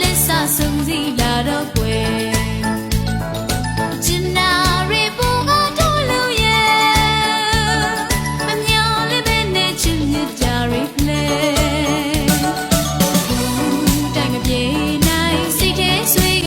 လက်စဆုံစီလာတော့